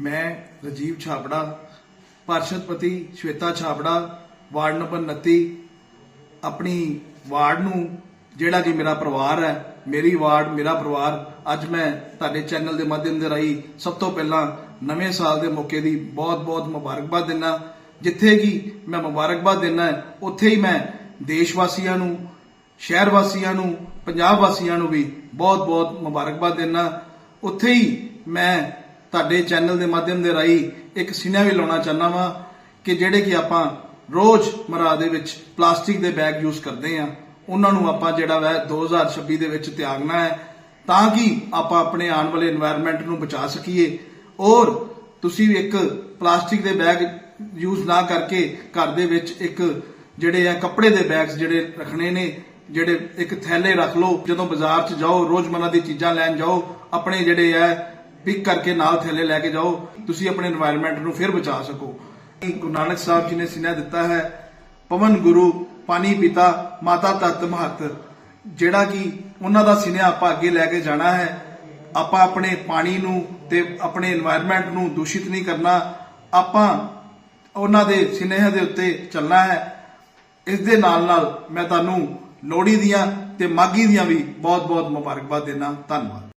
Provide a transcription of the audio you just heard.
ਮੈਂ ਰਜੀਵ ਛਾਪੜਾ ਪਾਰਸ਼ਦਪਤੀ Shweta ਛਾਪੜਾ ward number 29 ਆਪਣੀ ਵਾਰਡ ਨੂੰ, ਜਿਹੜਾ ਕਿ ਮੇਰਾ ਪਰਿਵਾਰ ਹੈ, ਮੇਰੀ ਵਾਰਡ, ਮੇਰਾ ਪਰਿਵਾਰ, ਅੱਜ ਮੈਂ ਤੁਹਾਡੇ ਚੈਨਲ ਦੇ ਮਾਧਿਅਮ ਦੇ ਰਾਹੀਂ ਸਭ ਤੋਂ ਪਹਿਲਾਂ ਨਵੇਂ ਸਾਲ ਦੇ ਮੌਕੇ ਦੀ ਬਹੁਤ-ਬਹੁਤ ਮੁਬਾਰਕਬਾਦ ਦਿੰਦਾ ਜਿੱਥੇ ਕਿ ਮੈਂ ਮੁਬਾਰਕਬਾਦ ਦਿੰਦਾ ਉੱਥੇ ਹੀ ਮੈਂ ਦੇਸ਼ ਵਾਸੀਆਂ ਨੂੰ ਸ਼ਹਿਰ ਵਾਸੀਆਂ ਨੂੰ, ਪੰਜਾਬ ਵਾਸੀਆਂ ਨੂੰ ਵੀ ਬਹੁਤ-ਬਹੁਤ ਮੁਬਾਰਕਬਾਦ ਦਿੰਦਾ ਉੱਥੇ ਹੀ ਮੈਂ ਤੁਹਾਡੇ ਚੈਨਲ ਦੇ ਮਾਧਿਅਮ ਦੇ ਰਾਹੀਂ ਇੱਕ ਸਿਨੇਮਾ ਵੀ ਲਾਉਣਾ ਚਾਹਨਾ ਵਾਂ ਕਿ ਜਿਹੜੇ ਕਿ ਆਪਾਂ ਰੋਜ਼ ਮਰਾ ਦੇ ਵਿੱਚ ਪਲਾਸਟਿਕ ਦੇ ਬੈਗ ਯੂਜ਼ ਕਰਦੇ ਆ, ਉਹਨਾਂ ਨੂੰ ਆਪਾਂ ਜਿਹੜਾ ਵੈ 2026 ਦੇ ਵਿੱਚ ਤਿਆਗਣਾ ਹੈ ਤਾਂ ਕਿ ਆਪਾਂ ਆਪਣੇ ਆਉਣ ਵਾਲੇ এনवायरमेंट ਨੂੰ ਬਚਾ ਸਕੀਏ। ਔਰ ਤੁਸੀਂ ਇੱਕ ਪਲਾਸਟਿਕ ਦੇ ਬੈਗ ਯੂਜ਼ ਨਾ ਕਰਕੇ ਘਰ ਦੇ ਵਿੱਚ ਇੱਕ ਜਿਹੜੇ ਆ ਕੱਪੜੇ ਦੇ ਬੈਗਸ ਜਿਹੜੇ ਰੱਖਣੇ ਨੇ, ਜਿਹੜੇ ਇੱਕ ਥੈਲੇ ਰੱਖ ਲਓ, ਜਦੋਂ ਬਾਜ਼ਾਰ 'ਚ ਜਾਓ ਰੋਜ਼ਮਰਾ ਦੀ ਚੀਜ਼ਾਂ ਲੈਣ ਜਾਓ, ਆਪਣੇ ਜਿਹੜੇ ਆ ਪਿਕ ਕਰਕੇ ਨਾਲ ਥੈਲੇ ਲੈ ਕੇ ਜਾਓ, ਤੁਸੀਂ ਆਪਣੇ এনवायरमेंट ਨੂੰ ਫਿਰ ਬਚਾ ਸਕੋ। ਗੁਰੂ ਨਾਨਕ ਸਾਹਿਬ ਜੀ ਨੇ ਸਿਨੇਹਾ ਦਿੱਤਾ ਹੈ, ਪਵਨ ਗੁਰੂ, ਪਾਣੀ ਪਿਤਾ, ਮਾਤਾ ਤਤ ਮਹਤ। ਜਿਹੜਾ ਕਿ ਉਹਨਾਂ ਦਾ ਸਿਨੇਹਾ ਆਪਾਂ ਅੱਗੇ ਲੈ ਕੇ ਜਾਣਾ ਹੈ, ਆਪਾਂ ਆਪਣੇ ਪਾਣੀ ਨੂੰ ਤੇ ਆਪਣੇ এনवायरमेंट ਨੂੰ ਦੂਸ਼ਿਤ ਨਹੀਂ ਕਰਨਾ, ਆਪਾਂ ਉਹਨਾਂ ਦੇ ਸਿਨੇਹ ਦੇ ਉੱਤੇ ਚੱਲਣਾ ਹੈ। ਇਸ ਦੇ ਨਾਲ ਨਾਲ ਮੈਂ ਤੁਹਾਨੂੰ ਲੋਹੜੀ ਦੀਆਂ ਤੇ ਮਾਗੀ ਦੀਆਂ ਵੀ ਬਹੁਤ-ਬਹੁਤ ਮੁਬਾਰਕਬਾਦ ਦੇਣਾ, ਧੰਨਵਾਦ।